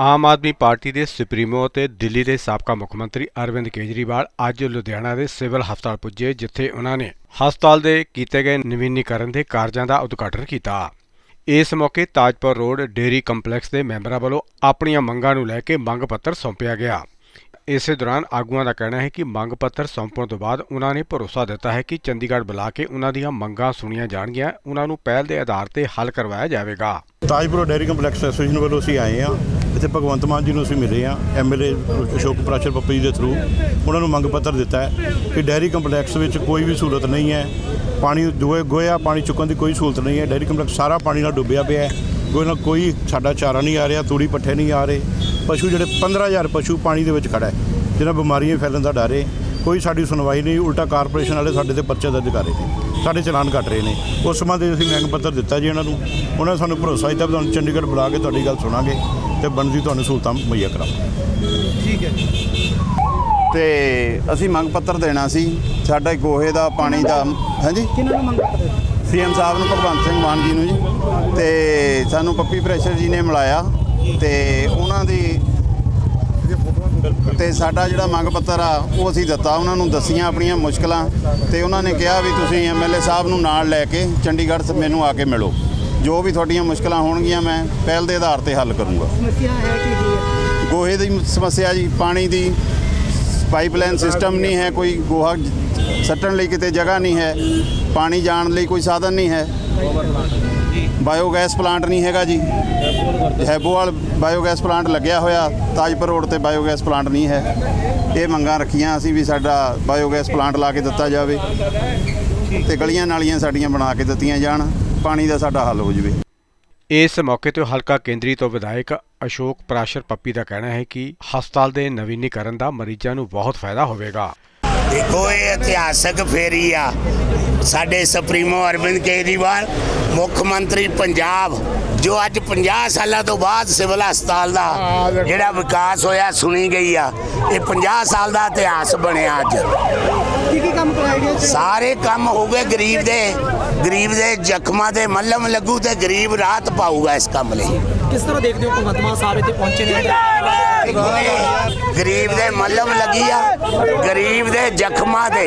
Aam Aadmi party ਦੇ supremo ਅਤੇ ਦਿੱਲੀ ਦੇ ਸਾਬਕਾ ਮੁੱਖ ਮੰਤਰੀ ਅਰਵਿੰਦ ਕੇਜਰੀਵਾਲ ਅੱਜ ਲੁਧਿਆਣਾ ਦੇ ਸਿਵਲ ਹਸਪਤਾਲ ਪੁੱਜੇ, ਜਿੱਥੇ ਉਹਨਾਂ ਨੇ ਹਸਪਤਾਲ ਦੇ ਕੀਤੇ ਗਏ ਨਵੀਨੀਕਰਨ ਦੇ ਕਾਰਜਾਂ ਦਾ ਉਦਘਾਟਨ ਕੀਤਾ। ਇਸ ਮੌਕੇ ਤਾਜਪੁਰ ਰੋਡ ਡੇਰੀ ਕੰਪਲੈਕਸ ਦੇ ਮੈਂਬਰਾਂ ਵੱਲੋਂ ਆਪਣੀਆਂ ਮੰਗਾਂ ਨੂੰ ਲੈ ਕੇ ਮੰਗ ਪੱਤਰ ਸੌਂਪਿਆ ਗਿਆ। ਇਸੇ ਦੌਰਾਨ ਆਗੂਆਂ ਦਾ ਕਹਿਣਾ ਹੈ ਕਿ ਮੰਗ ਪੱਤਰ ਸੌਂਪਣ ਤੋਂ ਬਾਅਦ ਉਹਨਾਂ ਨੇ ਭਰੋਸਾ ਦਿੱਤਾ ਹੈ ਕਿ ਚੰਡੀਗੜ੍ਹ ਬੁਲਾ ਕੇ ਉਹਨਾਂ ਦੀਆਂ ਮੰਗਾਂ ਸੁਣੀਆਂ ਜਾਣਗੀਆਂ। ਉਹਨਾਂ ਨੂੰ ਪਹਿਲ ਦੇ ਆਧਾਰ ਤੇ ਹੱਲ ਕਰਵਾਇਆ ਜਾਵੇਗਾ। ਤਾਜਪੁਰ ਡੈਰੀ ਕੰਪਲੈਕਸ ਐਸੋਸੀਏਸ਼ਨ ਵੱਲੋਂ ਅਸੀਂ ਆਏ ਹਾਂ। ਇੱਥੇ ਭਗਵੰਤ ਮਾਨ ਜੀ ਨੂੰ ਅਸੀਂ ਮਿਲੇ ਆ ਐਮਐਲਏ ਅਸ਼ੋਕ ਪ੍ਰਾਸ਼ਰ ਪੱਪੀ ਦੇ ਥਰੂ ਉਹਨਾਂ ਨੂੰ ਮੰਗ ਪੱਤਰ ਦਿੱਤਾ ਹੈ ਕਿ ਡੈਰੀ ਕੰਪਲੈਕਸ ਵਿੱਚ ਕੋਈ ਵੀ ਸਹੂਲਤ ਨਹੀਂ ਹੈ। ਪਾਣੀ ਦੋਏ ਗੋਇਆ ਪਾਣੀ ਚੁੱਕਣ ਦੀ ਕੋਈ ਸਹੂਲਤ ਨਹੀਂ ਹੈ। ਡੈਰੀ ਕੰਪਲੈਕਸ ਸਾਰਾ ਪਾਣੀ ਨਾਲ ਡੁੱਬਿਆ ਪਿਆ ਹੈ। ਕੋਈ ਨਾ ਕੋਈ ਸਾਡਾ ਚਾਰਾ ਨਹੀਂ ਆ ਰਿਹਾ, ਤੂੜੀ ਪੱਠੇ ਨਹੀਂ ਆ ਰਹੇ। ਪਸ਼ੂ ਜਿਹੜੇ 15000 ਪਸ਼ੂ ਪਾਣੀ ਦੇ ਵਿੱਚ ਖੜਾ ਹੈ, ਜਿਹਨਾਂ ਬਿਮਾਰੀਆਂ ਫੈਲਣ ਦਾ ਡਰ ਹੈ। ਕੋਈ ਸਾਡੀ ਸੁਣਵਾਈ ਨਹੀਂ ਉਲਟਾ ਕਾਰਪੋਰੇਸ਼ਨ ਵਾਲੇ ਸਾਡੇ ਤੇ ਪਰਚੇ ਦਰਜ ਕਰ ਰਹੇ ਨੇ। ਸਾਡੇ ਚਲਾਨ ਕੱਟ ਰਹੇ ਨੇ। ਉਸ ਸੰਬੰਧ ਅਸੀਂ ਮੰਗ ਪੱਤਰ ਦਿੱਤਾ ਜੀ ਉਹਨਾਂ ਨੂੰ। ਉਹਨਾਂ ਨੇ ਸਾਨੂੰ ਭਰੋਸਾ ਦਿੱਤਾ ਵੀ ਤੁਹਾਨੂੰ ਚੰਡੀਗੜ੍ਹ ਬੁਲਾ ਕੇ ਤੁਹਾਡੀ ਗੱਲ ਸੁਣਾਂਗੇ ਤੇ ਬਣਦੀ ਤੁਹਾਨੂੰ ਸਹੂਲਤਾਂ ਮੁਹੱਈਆ ਕਰਾਂਗੇ ਤੇ ਅਸੀਂ ਮੰਗ ਪੱਤਰ ਦੇਣਾ ਸੀ। ਸਾਡਾ ਗੋਹੇ ਦਾ ਪਾਣੀ ਦਾ ਹਾਂਜੀ? ਕਿਹਨਾਂ ਨੂੰ ਮੰਗ ਪੱਤਰ ਸੀਐਮ ਸਾਹਿਬ ਨੂੰ ਭਗਵੰਤ ਸਿੰਘ ਮਾਨ ਜੀ ਨੂੰ ਜੀ। ਤੇ ਸਾਨੂੰ ਪੱਪੀ ਪ੍ਰੈਸ਼ਰ ਜੀ ਨੇ ਮਿਲਾਇਆ। ਤੇ ਉਹਨਾਂ ਦੀ ਤੇ ਸਾਡਾ ਜਿਹੜਾ ਮੰਗ ਪੱਤਰ ਆ ਉਹ ਅਸੀਂ ਦਿੱਤਾ ਉਹਨਾਂ ਨੂੰ ਦੱਸੀਆਂ ਆਪਣੀਆਂ ਮੁਸ਼ਕਲਾਂ ਤੇ ਉਹਨਾਂ ਨੇ ਕਿਹਾ ਵੀ ਤੁਸੀਂ ਐਮਐਲਏ ਸਾਹਿਬ ਨੂੰ ਨਾਲ ਲੈ ਕੇ ਚੰਡੀਗੜ੍ਹ ਸ- ਮੈਨੂੰ ਆ ਕੇ ਮਿਲੋ। ਜੋ ਵੀ ਤੁਹਾਡੀਆਂ ਮੁਸ਼ਕਲਾਂ ਹੋਣਗੀਆਂ ਮੈਂ ਪਹਿਲ ਦੇ ਆਧਾਰ ਤੇ ਹੱਲ ਕਰੂੰਗਾ। ਸਮੱਸਿਆ ਹੈ ਕਿ ਕੀ ਹੈ ਗੋਹੇ ਦੀ ਸਮੱਸਿਆ ਜੀ ਪਾਣੀ ਦੀ ਪਾਈਪਲਾਈਨ ਸਿਸਟਮ ਨਹੀਂ ਹੈ ਕੋਈ ਗੋਹਾ ਸੱਟਣ ਲਈ ਕਿਤੇ ਜਗ੍ਹਾ ਨਹੀਂ ਹੈ ਪਾਣੀ ਜਾਣ ਲਈ ਕੋਈ ਸਾਧਨ ਨਹੀਂ ਹੈ। ਬਾਇਓਗੈਸ ਪਲਾਂਟ ਨਹੀਂ ਹੈਗਾ ਜੀ। ਹੈਬੋਵਾਲ ਬਾਇਓਗੈਸ ਪਲਾਂਟ ਲੱਗਿਆ ਹੋਇਆ ਤਾਜਪੁਰ ਰੋਡ ਤੇ ਬਾਇਓਗੈਸ ਪਲਾਂਟ ਨਹੀਂ ਹੈ। ਇਹ ਮੰਗਾਂ ਰੱਖੀਆਂ ਅਸੀਂ ਵੀ ਸਾਡਾ ਬਾਇਓਗੈਸ ਪਲਾਂਟ ਲਾ ਕੇ ਦਿੱਤਾ ਜਾਵੇ ਤੇ ਗਲੀਆਂ ਨਾਲੀਆਂ ਸਾਡੀਆਂ ਬਣਾ ਕੇ ਦਿੱਤੀਆਂ ਜਾਣ ਪਾਣੀ ਦਾ ਸਾਡਾ ਹੱਲ ਹੋ ਜਾਵੇ। ਇਸ ਮੌਕੇ ਤੇ ਹਲਕਾ ਕੇਂਦਰੀ ਤੋਂ ਵਿਧਾਇਕ ਅਸ਼ੋਕ ਪ੍ਰਾਸ਼ਰ ਪੱਪੀ ਦਾ ਕਹਿਣਾ ਹੈ ਕਿ ਹਸਪਤਾਲ ਦੇ ਨਵੀਨੀਕਰਨ ਦਾ ਮਰੀਜ਼ਾਂ ਨੂੰ ਬਹੁਤ ਫਾਇਦਾ ਹੋਵੇਗਾ। ਦੇਖੋ ਇਹ ਇਤਿਹਾਸਕ ਫੇਰੀ ਆ। ਸਾਡੇ ਸੁਪਰੀਮੋ ਅਰਵਿੰਦ ਕੇਜਰੀਵਾਲ ਮੁੱਖ ਮੰਤਰੀ ਪੰਜਾਬ ਜੋ ਅੱਜ 50 ਸਾਲਾਂ ਤੋਂ ਬਾਅਦ ਸਿਵਲ ਹਸਪਤਾਲ ਦਾ ਜਿਹੜਾ ਵਿਕਾਸ ਹੋਇਆ ਸੁਣੀ ਗਈ ਆ। ਇਹ 50 ਸਾਲ ਦਾ ਇਤਿਹਾਸ ਬਣਿਆ ਅੱਜ। ਕੀ ਕੀ ਕੰਮ ਕਰਾਏ ਗਏ ਸਾਰੇ ਕੰਮ ਹੋ ਗਏ ਗਰੀਬ ਦੇ। ਗਰੀਬ ਦੇ ਜ਼ਖਮਾਂ ਤੇ ਮੱਲਮ ਲੱਗੂ ਤੇ ਗਰੀਬ ਰਾਹਤ ਪਾਊਗਾ ਇਸ ਕੰਮ ਲਈ। ਕਿਸ ਤਰ੍ਹਾਂ ਦੇਖਦੇ ਹੋ ਭਗਵੰਤ ਮਾਨ ਸਾਹਿਬ ਇੱਥੇ ਪਹੁੰਚੇ ਨੇ? ਗਰੀਬ ਦੇ ਮੱਲਮ ਲੱਗੀ ਆ ਗਰੀਬ ਦੇ ਜ਼ਖਮਾਂ ਤੇ।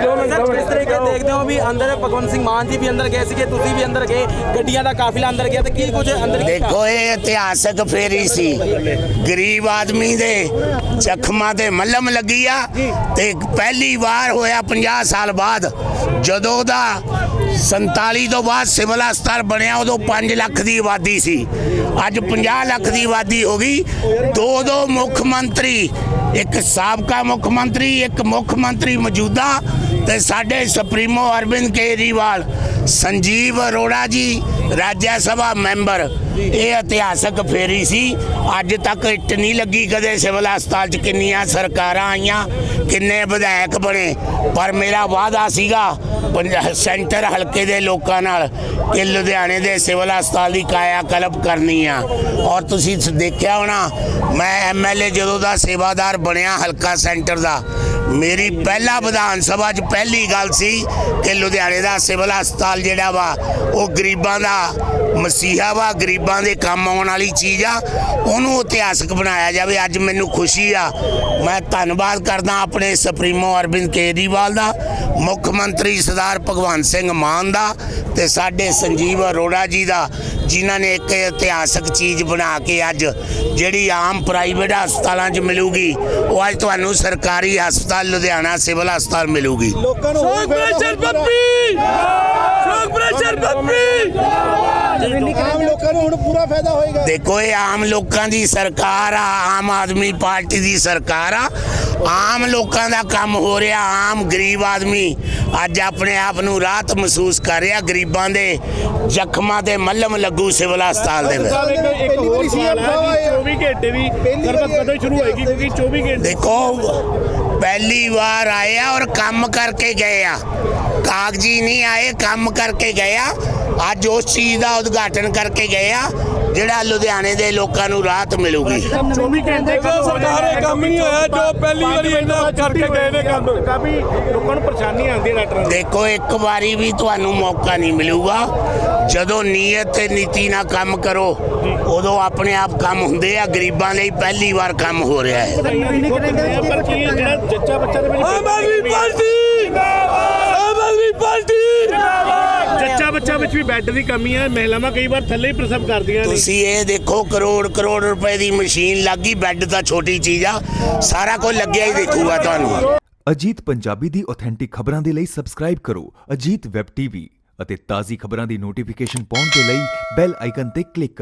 ਸਰ ਕਿਸ ਤਰੀਕੇ ਦੇਖਦੇ ਹੋ। ਵੀ ਅੰਦਰ ਭਗਵੰਤ ਸਿੰਘ ਮਾਨ ਜੀ ਵੀ ਅੰਦਰ ਗਏ ਸੀਗੇ ਤੁਸੀਂ ਵੀ ਅੰਦਰ ਗਏ ਗੱਡੀਆਂ ਦਾ ਕਾਫਿਲਾ ਅੰਦਰ ਗਿਆ ਤੇ ਕੀ ਕੁਝ ਅੰਦਰ ਕੀਤਾ? ਦੇਖੋ ਇਹ ਇਤਿਹਾਸਕ ਫੇਰੀ ਸੀ। ਗਰੀਬ ਆਦਮੀ ਦੇ ਜ਼ਖਮਾਂ ਤੇ ਮੱਲਮ ਲੱਗੀ ਆ ਤੇ ਪਹਿਲੀ ਵਾਰ ਹੋਇਆ 50 ਸਾਲ ਬਾਅਦ ਜਦੋਂ ਦਾ 47 ਤੋਂ ਬਾਅਦ ਸਿਵਲ ਹਸਪਤਾਲ ਬਣਿਆ, ਉਦੋਂ 5 ਲੱਖ ਦੀ ਆਬਾਦੀ ਸੀ। ਅੱਜ 50 ਲੱਖ ਦੀ ਆਬਾਦੀ ਹੋ ਗਈ। ਦੋ ਦੋ ਮੁੱਖ ਮੰਤਰੀ, ਇੱਕ ਸਾਬਕਾ ਮੁੱਖ ਮੰਤਰੀ, ਇੱਕ ਮੁੱਖ ਮੰਤਰੀ ਮੌਜੂਦਾ ਤੇ ਸਾਡੇ ਸੁਪਰੀਮੋ ਅਰਵਿੰਦ ਕੇਜਰੀਵਾਲ। ਸੰਜੀਵ ਅਰੋੜਾ ਜੀ, ਰਾਜ ਸਭਾ ਮੈਂਬਰ। ਇਹ ਇਤਿਹਾਸਕ ਫੇਰੀ ਸੀ। ਅੱਜ ਤੱਕ ਇੱਟ ਨਹੀਂ ਲੱਗੀ ਕਦੇ ਸਿਵਲ ਹਸਪਤਾਲ 'ਚ ਕਿੰਨੀਆਂ ਸਰਕਾਰਾਂ ਆਈਆਂ, ਕਿੰਨੇ ਵਿਧਾਇਕ ਬਣੇ। ਪਰ ਮੇਰਾ ਵਾਅਦਾ ਸੀਗਾ, ਪੰਜ- ਸੈਂਟਰ ਹਲਕੇ ਦੇ ਲੋਕਾਂ ਨਾਲ ਕਿ ਲੁਧਿਆਣੇ ਦੇ ਸਿਵਲ ਹਸਪਤਾਲ ਦੀ ਕਾਇਆ ਕਲਪ ਕਰਨੀ ਆ। ਔਰ ਤੁਸੀਂ ਦੇਖਿਆ ਹੋਣਾ, ਮੈਂ ਐਮਐਲਏ ਜਦੋਂ ਦਾ ਸੇਵਾਦਾਰ ਬਣਿਆ ਹਲਕਾ ਸੈਂਟਰ ਦਾ ਮੇਰੀ ਪਹਿਲਾ ਵਿਧਾਨ ਸਭਾ 'ਚ ਪਹਿਲੀ ਗੱਲ ਸੀ ਕਿ ਲੁਧਿਆਣੇ ਦਾ ਸਿਵਲ ਹਸਪਤਾਲ ਜਿਹੜਾ ਵਾ, ਉਹ ਗਰੀਬਾਂ ਦਾ ਮਸੀਹਾ ਵਾ, ਗਰੀਬਾਂ ਦੇ ਕੰਮ ਆਉਣ ਵਾਲੀ ਚੀਜ਼ ਆ। ਉਹਨੂੰ ਇਤਿਹਾਸਕ ਬਣਾਇਆ ਜਾਵੇ। ਅੱਜ ਮੈਨੂੰ ਖੁਸ਼ੀ ਆ। ਮੈਂ ਧੰਨਵਾਦ ਕਰਦਾ ਆਪਣੇ ਸੁਪਰੀਮੋ ਅਰਵਿੰਦ ਕੇਜਰੀਵਾਲ ਦਾ, ਮੁੱਖ ਮੰਤਰੀ ਸਰਦਾਰ ਭਗਵੰਤ ਸਿੰਘ ਮਾਨ ਦਾ ਤੇ ਸਾਡੇ ਸੰਜੀਵ ਅਰੋੜਾ ਜੀ ਦਾ। ਜਿਨ੍ਹਾਂ ਨੇ ਇੱਕ ਇਤਿਹਾਸਕ ਚੀਜ਼ ਬਣਾ ਕੇ ਅੱਜ ਜਿਹੜੀ ਆਮ ਪ੍ਰਾਈਵੇਟ ਹਸਪਤਾਲਾਂ 'ਚ ਮਿਲੂਗੀ ਉਹ ਅੱਜ ਤੁਹਾਨੂੰ ਸਰਕਾਰੀ ਹਸਪਤਾਲ ਲੁਧਿਆਣਾ ਸਿਵਲ ਹਸਪਤਾਲ ਮਿਲੂਗੀ। ਲੋਕਾਂ ਨੂੰ ਪੱਪੀ ਸ਼ੌਕ ਪ੍ਰੈਸ਼ਰ ਪੱਪੀ ਆਮ ਲੋਕਾਂ ਨੂੰ ਹੁਣ ਪੂਰਾ ਫਾਇਦਾ ਹੋਏਗਾ। ਦੇਖੋ ਇਹ ਆਮ ਲੋਕਾਂ ਦੀ ਸਰਕਾਰ ਆ ਆਮ ਆਦਮੀ ਪਾਰਟੀ ਦੀ ਸਰਕਾਰ ਆ। ਆਮ ਲੋਕਾਂ ਦਾ ਕੰਮ ਹੋ ਰਿਹਾ ਆਮ ਗਰੀਬ ਆਦਮੀ ਅੱਜ ਆਪਣੇ ਆਪ ਨੂੰ ਰਾਹਤ ਮਹਿਸੂਸ ਕਰ ਰਿਹਾ ਗਰੀਬਾਂ ਦੇ ਜ਼ਖਮਾਂ ਤੇ ਮੱਲਮ ਲੱਗੂ ਸਿਵਲ ਹਸਪਤਾਲ ਦੇ ਵਿੱਚ। ਇੱਕ ਇੱਕ ਹੋਰ ਸਵਾਲ ਹੈ ਕਿ 24 ਘੰਟੇ ਦੀ ਸਰਬਤ ਕਦੋਂ ਸ਼ੁਰੂ ਹੋਏਗੀ? ਕਿਉਂਕਿ 24 ਘੰਟੇ ਦੇਖੋ ਪਹਿਲੀ ਵਾਰ ਆਏ ਆ ਔਰ ਕੰਮ ਕਰਕੇ ਗਏ ਆ। ਕਾਗਜ਼ੀ ਨਹੀਂ ਆਏ, ਕੰਮ ਕਰਕੇ ਗਏ ਆ। ਅੱਜ ਉਸ ਚੀਜ਼ ਦਾ ਉਦਘਾਟਨ ਕਰਕੇ ਗਏ ਆ। ਜਿਹੜਾ ਲੁਧਿਆਣੇ ਦੇ ਲੋਕਾਂ ਨੂੰ ਰਾਹਤ ਮਿਲੂਗੀ। 24 ਘੰਟੇ ਕਦੋਂ ਸਰਕਾਰ ਇਹ ਕੰਮ ਨਹੀਂ ਹੋਇਆ ਜੋ ਪਹਿਲੀ ਵਾਰੀ ਇੰਨਾ ਕਰਕੇ ਗਏ ਨੇ ਕੰਮ। ਕਾਫੀ ਲੋਕਾਂ ਨੂੰ ਪਰੇਸ਼ਾਨੀ ਆਉਂਦੀ ਹੈ ਡਾਕਟਰਾਂ ਦੀ। ਦੇਖੋ ਇੱਕ ਵਾਰੀ ਵੀ ਤੁਹਾਨੂੰ ਮੌਕਾ ਨਹੀਂ ਮਿਲੂਗਾ। ਜਦੋਂ ਨੀਅਤ ਤੇ ਨੀਤੀ ਨਾਲ ਕੰਮ ਕਰੋ ਉਦੋਂ ਆਪਣੇ ਆਪ ਕੰਮ ਹੁੰਦੇ ਆ। ਗਰੀਬਾਂ ਲਈ ਪਹਿਲੀ ਵਾਰ ਕੰਮ ਹੋ ਰਿਹਾ ਹੈ। ਪਰ ਕੀ ਹੈ ਜਿਹੜਾ ਜੱਚਾ ਬੱਚਾ ਦੇ ਵਿੱਚ ਆਮ ਆਦਮੀ ਪਾਰਟੀ ਆਮ ਆਦਮੀ ਪਾਰਟੀ ਜੱਚਾ ਬੱਚਾ ਵਿੱਚ ਵੀ ਬੈੱਡ ਦੀ ਕਮੀ ਹੈ ਮਹਿਲਾਵਾਂ ਕਈ ਵਾਰ ਥੱਲੇ ਹੀ ਪ੍ਰਸਵ ਕਰਦੀਆਂ ਨੇ। ਤੁਸੀਂ ਇਹ ਦੇਖੋ ਕਰੋੜ ਕਰੋੜ ਰੁਪਏ ਦੀ ਮਸ਼ੀਨ ਲੱਗੀ ਬੈੱਡ ਤਾਂ ਛੋਟੀ ਚੀਜ਼ ਆ ਸਾਰਾ ਕੁਝ ਲੱਗਿਆ ਹੀ ਦੇਖੂਗਾ ਤੁਹਾਨੂੰ। ਅਜੀਤ ਪੰਜਾਬੀ ਦੀ ਆਥੈਂਟਿਕ ਖਬਰਾਂ ਦੇ ਲਈ ਸਬਸਕ੍ਰਾਈਬ ਕਰੋ ਅਜੀਤ ਵੈਬ ਟੀਵੀ ਅਤੇ ਤਾਜ਼ੀ ਖਬਰਾਂ ਦੀ ਨੋਟੀਫਿਕੇਸ਼ਨ ਪਾਉਣ ਦੇ ਲਈ ਬੈਲ ਆਈਕਨ ਤੇ ਕਲਿੱਕ ਕਰੋ।